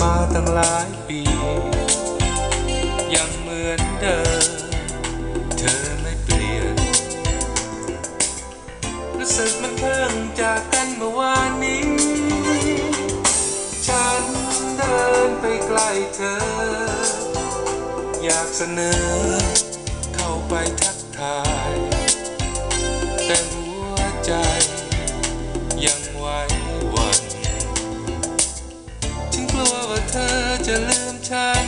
มาตั้งหลายปี ยังเหมือนเดิม เธอไม่เปลี่ยน รู้สึกมันเพิ่งจากกันเมื่อวานนี้ ฉันเดินไปใกล้เธอ อยากเสนอ เข้าไปทักทาย แต่หัวใจยังไหว หวัน